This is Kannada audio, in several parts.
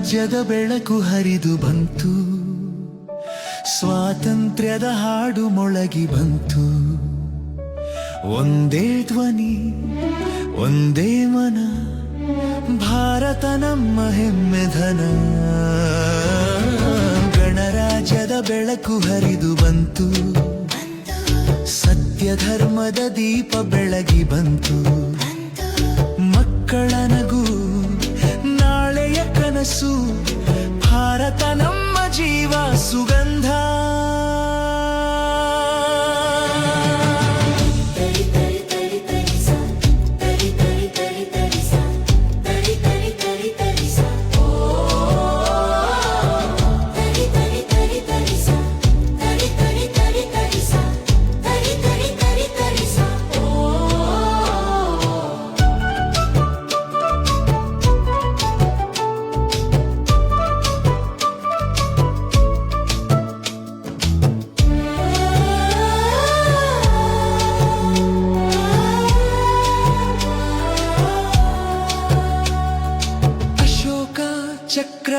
ಗಣರಾಜ್ಯದ ಬೆಳಕು ಹರಿದು ಬಂತು. ಸ್ವಾತಂತ್ರ್ಯದ ಹಾಡು ಮೊಳಗಿ ಬಂತು. ಒಂದೇ ಧ್ವನಿ, ಒಂದೇ ಮನ, ಭಾರತ ನಮ್ಮ ಹೆಮ್ಮೆಧನ ಗಣರಾಜ್ಯದ ಬೆಳಕು ಹರಿದು ಬಂತು. ಸತ್ಯ ಧರ್ಮದ ದೀಪ ಬೆಳಗಿ ಬಂತು. ಮಕ್ಕಳ ನಗು ನಾಳೆಯ ಕನಸು ಭಾರತ ನಮ್ಮ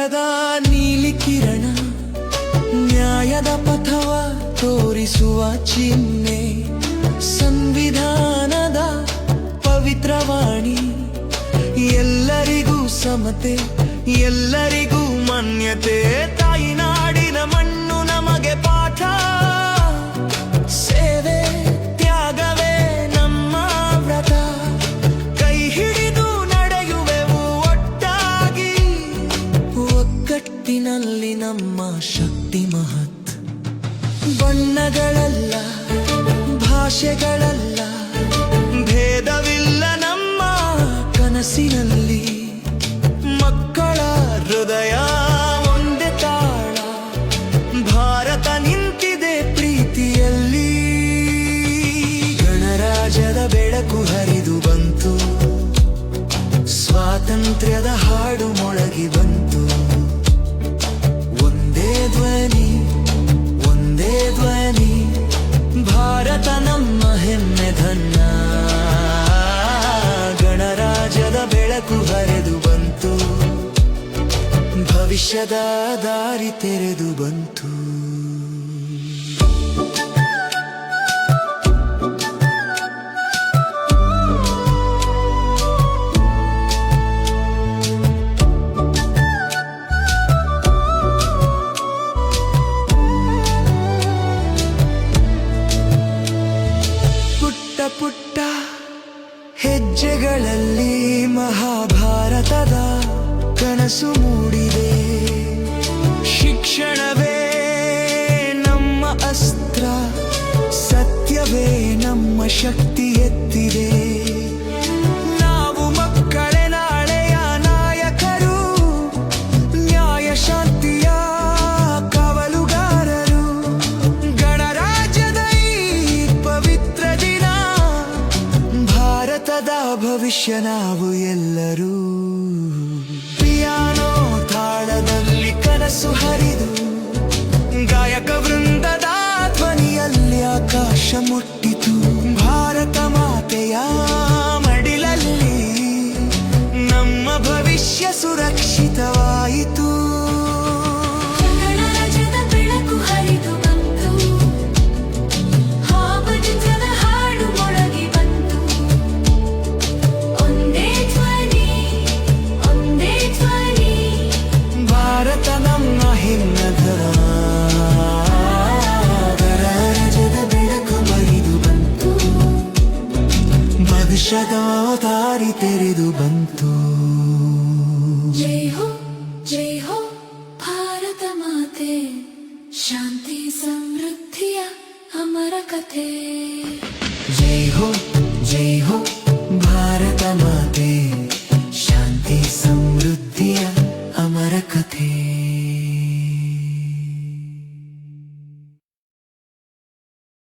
ಚಕ್ರದ ನೀಲಿ ಕಿರಣ, ನ್ಯಾಯದ ಪಥವ ತೋರಿಸುವ ಚಿಹ್ನೆ, ಸಂವಿಧಾನದ ಪವಿತ್ರವಾಣಿ ಎಲ್ಲರಿಗೂ ಸಮತೆ, ಎಲ್ಲರಿಗೂ ಮಾನ್ಯತೆ ತಾಯಿನಾಡಿನ ಮಣ್ಣು ನಮಗೆ ಪಾಠ. ಒಗ್ಗಟ್ಟಿನಲ್ಲಿ ನಮ್ಮ ಶಕ್ತಿ ಮಹತ್. ಬಣ್ಣಗಳಲ್ಲ, ಭಾಷೆಗಳಲ್ಲ, ಭೇದವಿಲ್ಲ ನಮ್ಮ ಕನಸಿನಲ್ಲಿ. ಮಕ್ಕಳ ಹೃದಯ ಒಂದೇ ತಾಳ, ಭಾರತ ನಿಂತಿದೆ ಪ್ರೀತಿಯಲ್ಲಿ. ಗಣರಾಜ್ಯದ ಬೆಳಕು ಹರಿದು ಬಂತು, ಸ್ವಾತಂತ್ರ್ಯದ ಭವಿಷ್ಯದ ದಾರಿ ತೆರೆದು ಬಂತು. ಪುಟ್ಟ ಹೆಜ್ಜೆಗಳಲ್ಲಿ ಮಹಾಭಾರತದ ಕನಸು ಮೂಡಿದೆ. ಶಕ್ತಿ ಎತ್ತಿದೆ. ನಾವು ಮಕ್ಕಳೇ, ನಾಳೆಯ ನಾಯಕರು, ನ್ಯಾಯ ಶಾಂತಿಯ ಕಾವಲುಗಾರರು. ಗಣರಾಜ್ಯದ ಈ ಪವಿತ್ರ ದಿನ, ಭಾರತದ ಭವಿಷ್ಯ ನಾವು ಎಲ್ಲರೂ. ಭವಿಷ್ಯದ ದಾರಿ ತೆರೆದು ಬಂತು. ಜೈ ಹೋ ಜೈ ಹೋ ಭಾರತ ಮಾತೆ. ಶಾಂತಿ ಸಮೃದ್ಧಿಯ ಅಮರ ಕಥೆ. ಜೈ ಹೋ ಜೈ ಹೋ ಭಾರತ ಮಾತೆ.